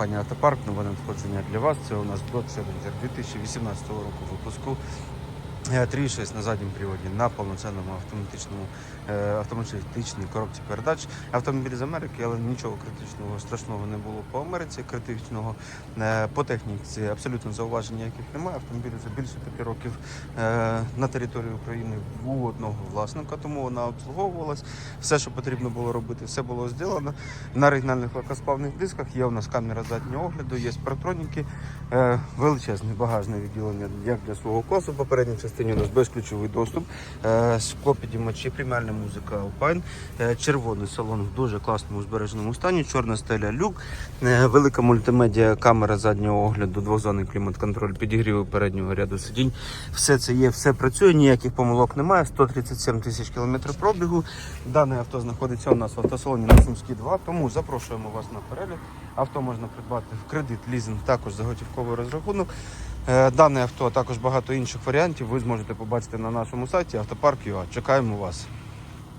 компанія Автопарк. Нове надходження для вас. Це у нас Dodge Challenger 2018 року випуску. Е, 3.6 на задньому приводі на повноцінному автоматичному е, автоматичній коробці передач. Автомобіль з Америки, але нічого критичного страшного не було по Америці. Критичного Е, по техніці абсолютно зауважень ніяких немає. Автомобіль вже більше п'яти років е, на території України у одного власника, тому вона обслуговувалась. Все, що потрібно було робити, все було зроблено. На оригінальних легкосплавних дисках є у нас камера заднього огляду, є паратроніки, е, величезне багажне відділення як для свого класу. В попередній частині у нас безключовий доступ, е, склопідіймачі, преміальна музика Alpine, е, червоний салон в дуже класному збереженому стані, чорна стеля люк, е, велика мультимедіа камера заднього огляду, двохзонний клімат-контроль, підігріви переднього ряду сидінь. Все це є, все працює, ніяких помилок немає. 137 тисяч кілометрів пробігу. Дане авто знаходиться у нас в автосалоні на Сумській 2, тому запрошуємо вас на перегляд. Авто можна придбати в кредит, лізинг, також за готівковий розрахунок. Е, Дане авто, а також багато інших варіантів ви зможете побачити на нашому сайті автопарк.ua. Чекаємо вас.